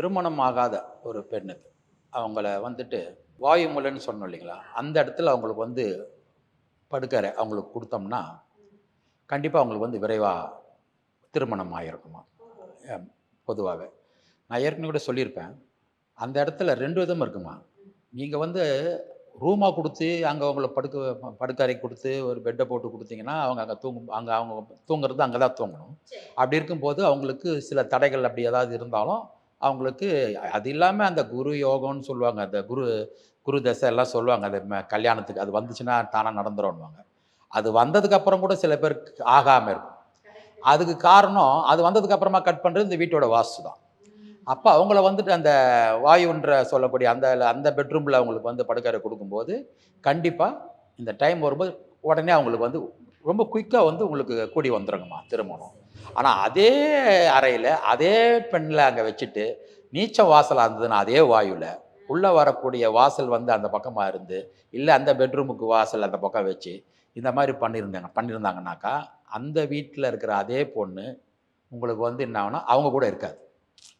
திருமணம் ஆகாத ஒரு பெண்ணுக்கு. அவங்கள வந்துட்டு வாயு மூலைன்னு சொன்னோம் இல்லைங்களா? அந்த இடத்துல அவங்களுக்கு வந்து படுக்கறை அவங்களுக்கு கொடுத்தோம்னா கண்டிப்பாக அவங்களுக்கு வந்து விரைவாக திருமணம் ஆகிருக்குமா பொதுவாகவே நான் ஏற்கனவே கூட சொல்லியிருப்பேன். அந்த இடத்துல ரெண்டு விதம் இருக்குமா? நீங்கள் வந்து ரூமாக கொடுத்து அங்கே அவங்கள படுக்க படுக்கறை கொடுத்து ஒரு பெட்டை போட்டு கொடுத்தீங்கன்னா அவங்க அங்கே தூங்கும் அங்கே அவங்க தூங்குறது அங்கே தான் தூங்கணும் அப்படி இருக்கும்போது அவங்களுக்கு சில தடைகள் அப்படி ஏதாவது இருந்தாலும் அவங்களுக்கு அது இல்லாமல் அந்த குரு யோகம்னு சொல்லுவாங்க. அந்த குரு குரு தசை எல்லாம் சொல்லுவாங்க. அது கல்யாணத்துக்கு அது வந்துச்சுன்னா தானாக நடந்துரும்னுவாங்க. அது வந்ததுக்கப்புறம் கூட சில பேருக்கு ஆகாமல் இருக்கும். அதுக்கு காரணம் அது வந்ததுக்கப்புறமா கட் பண்ணுறது இந்த வீட்டோட வாஸ்து தான். அப்போ அவங்கள வந்துட்டு அந்த வாயுன்ற சொல்லக்கூடிய அந்த அந்த பெட்ரூமில் அவங்களுக்கு வந்து படுக்கறை கொடுக்கும்போது கண்டிப்பாக இந்த டைம் வரும்போது உடனே அவங்களுக்கு வந்து ரொம்ப குயிக்காக வந்து உங்களுக்கு கூடி வந்துருங்கம்மா திருமணம் ஆனால் அதே அறையில் அதே பெண்ணில் அங்கே வச்சுட்டு நீச்ச வாசலாக இருந்ததுன்னா அதே வாயுவில் உள்ளே வரக்கூடிய வாசல் வந்து அந்த பக்கமாக இருந்து இல்லை அந்த பெட்ரூமுக்கு வாசல் அந்த பக்கம் வச்சு இந்த மாதிரி பண்ணியிருந்தாங்க பண்ணியிருந்தாங்கனாக்கா அந்த வீட்டில் இருக்கிற அதே பொண்ணு உங்களுக்கு வந்து என்ன ஆகுனா அவங்க கூட இருக்காது.